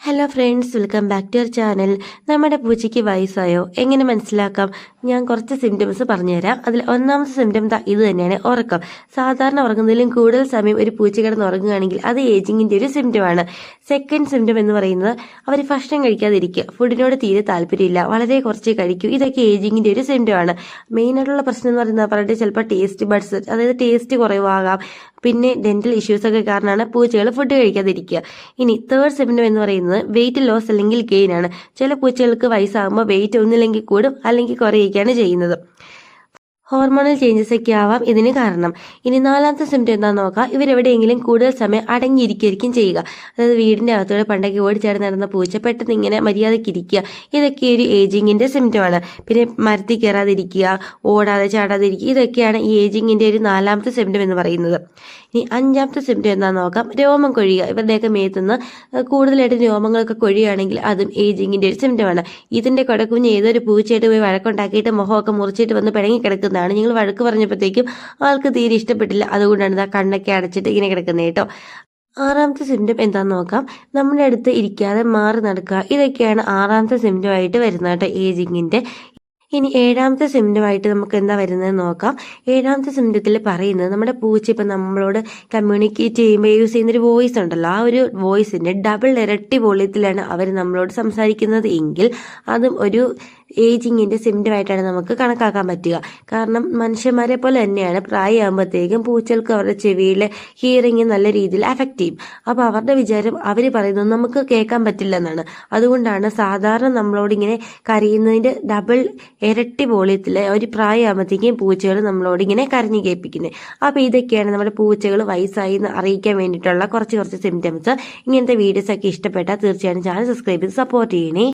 Hello friends welcome back to your channel നമ്മുടെ പൂച്ചയ്ക്ക് വയസ്സായോ? എങ്ങനെ മനസ്സിലാക്കാം? ഞാൻ കുറച്ച് സിംറ്റംസ് പറഞ്ഞുതരാം. അതിൽ ഒന്നാമത്തെ സിംറ്റം ഇത് തന്നെയാണ് ഉറക്കം. സാധാരണ ഉറങ്ങുന്നതിലും കൂടുതൽ സമയം ഒരു പൂച്ച കിടന്ന് ഉറങ്ങുകയാണെങ്കിൽ അത് ഏജിങ്ങിന്റെ ഒരു സിംറ്റമാണ് സെക്കൻഡ് സിംറ്റം എന്ന് പറയുന്നത് അവർ ഭക്ഷണം കഴിക്കാതിരിക്കുക ഫുഡിനോട് തീരെ താല്പര്യമില്ല വളരെ കുറച്ച് കഴിക്കൂ ഇതൊക്കെ ഏജിങ്ങിന്റെ ഒരു സിംറ്റമാണ് മെയിനായിട്ടുള്ള പ്രശ്നം എന്ന് പറയുന്നത് അവരുടെ ചിലപ്പോൾ ടേസ്റ്റ് ബഡ്സ് അതായത് ടേസ്റ്റ് കുറവാകാം. പിന്നെ ഡെന്റൽ ഇഷ്യൂസ് ഒക്കെ കാരണമാണ് പൂച്ചകൾ ഫുഡ് കഴിക്കാതിരിക്കുക. ഇനി തേർഡ് സിംറ്റം എന്ന് പറയുന്നത് വെയിറ്റ് ലോസ് അല്ലെങ്കിൽ ഗെയിൻ ആണ്. ചില പൂച്ചകൾക്ക് വയസ്സാകുമ്പോൾ വെയിറ്റ് ഒന്നില്ലെങ്കിൽ കൂടും അല്ലെങ്കിൽ കുറയുകയാണ് ചെയ്യുന്നത്. ഹോർമോണൽ ചേഞ്ചസ് ഒക്കെ ആവാം ഇതിന് കാരണം. ഇനി നാലാമത്തെ സിംറ്റം എന്താണെന്ന് നോക്കാം. ഇവരെവിടെയെങ്കിലും കൂടുതൽ സമയം അടങ്ങിയിരിക്കുകയായിരിക്കും ചെയ്യുക. അതായത് വീടിന്റെ അകത്തൂടെ പണ്ടൊക്കെ ഓടിച്ചാടി നടന്ന പൂച്ച പെട്ടെന്ന് ഇങ്ങനെ മര്യാദയ്ക്ക് ഇരിക്കുക. ഇതൊക്കെ ഒരു ഏജിങ്ങിന്റെ സിംറ്റമാണ് പിന്നെ മരത്തിൽ കയറാതിരിക്കുക ഓടാതെ ചാടാതിരിക്കുക ഇതൊക്കെയാണ് ഈ ഏജിങ്ങിന്റെ ഒരു നാലാമത്തെ സിംറ്റം എന്ന് പറയുന്നത്. ഇനി അഞ്ചാമത്തെ സിംറ്റം എന്താണെന്ന് നോക്കാം. രോമം കൊഴിയുക. ഇവരുടെയൊക്കെ മേത്തുനിന്ന് കൂടുതലായിട്ട് രോമങ്ങളൊക്കെ കൊഴിയുകയാണെങ്കിൽ അതും ഏജിങ്ങിന്റെ ഒരു സിംറ്റമാണ് ഇതിന്റെ കൊടക്കുഞ്ഞ് ഏതൊരു പൂച്ചയായിട്ട് പോയി വഴക്കുണ്ടാക്കിയിട്ട് മുഖമൊക്കെ മുറിച്ചിട്ട് വന്ന് പിണങ്ങി കിടക്കുന്നതാണ് നിങ്ങൾ വഴക്ക് പറഞ്ഞപ്പോഴത്തേക്കും ആൾക്ക് തീരെ ഇഷ്ടപ്പെട്ടില്ല. അതുകൊണ്ടാണ് ഇതാ കണ്ണൊക്കെ അടച്ചിട്ട് ഇങ്ങനെ കിടക്കുന്നത് കേട്ടോ. ആറാമത്തെ സിംറ്റം എന്താണെന്ന് നോക്കാം. നമ്മുടെ അടുത്ത് ഇരിക്കാതെ മാറി നടക്കുക. ഇതൊക്കെയാണ് ആറാമത്തെ സിംറ്റം ആയിട്ട് വരുന്നത് കേട്ടോ ഏജിങ്ങിന്റെ ഇനി ഏഴാമത്തെ സിംറ്റമായിട്ട് നമുക്ക് എന്താ വരുന്നത് നോക്കാം. ഏഴാമത്തെ സിംറ്റത്തിൽ പറയുന്നത് നമ്മുടെ പൂച്ച ഇപ്പം നമ്മളോട് കമ്മ്യൂണിക്കേറ്റ് ചെയ്യുമ്പോൾ യൂസ് ചെയ്യുന്നൊരു വോയിസ് ഉണ്ടല്ലോ. ആ ഒരു വോയിസിന്റെ ഡബിൾ ഇരട്ടി വോളിയത്തിലാണ് അവർ നമ്മളോട് സംസാരിക്കുന്നത്. എങ്കിൽ അതും ഒരു ഏജിങ്ങിന്റെ സിംറ്റമായിട്ടാണ് നമുക്ക് കണക്കാക്കാൻ പറ്റുക. കാരണം മനുഷ്യന്മാരെ പോലെ തന്നെയാണ് പ്രായമാകുമ്പോഴത്തേക്കും പൂച്ചകൾക്ക് അവരുടെ ചെവിയിലെ ഹിയറിംഗ് നല്ല രീതിയിൽ അഫക്റ്റ് ചെയ്യും. അപ്പോൾ അവരുടെ വിചാരം അവർ പറയുന്നത് നമുക്ക് കേൾക്കാൻ പറ്റില്ല എന്നാണ്. അതുകൊണ്ടാണ് സാധാരണ നമ്മളോട് ഇങ്ങനെ കരയുന്നതിന്റെ ഡബിൾ ഇരട്ടി വോളിയത്തിൽ ഒരു പ്രായമാകുമ്പോഴത്തേക്കും പൂച്ചകൾ നമ്മളോട് ഇങ്ങനെ കരഞ്ഞു കേൾപ്പിക്കുന്നത്. അപ്പോൾ ഇതൊക്കെയാണ് നമ്മുടെ പൂച്ചകൾ വയസ്സായി എന്ന് അറിയിക്കാൻ വേണ്ടിയിട്ടുള്ള കുറച്ച് കുറച്ച് സിംറ്റംസ് ഇങ്ങനത്തെ വീഡിയോസ് ഒക്കെ ഇഷ്ടപ്പെട്ടാൽ തീർച്ചയായും ചാനൽ സബ്സ്ക്രൈബ് ചെയ്ത് സപ്പോർട്ട് ചെയ്യണേ.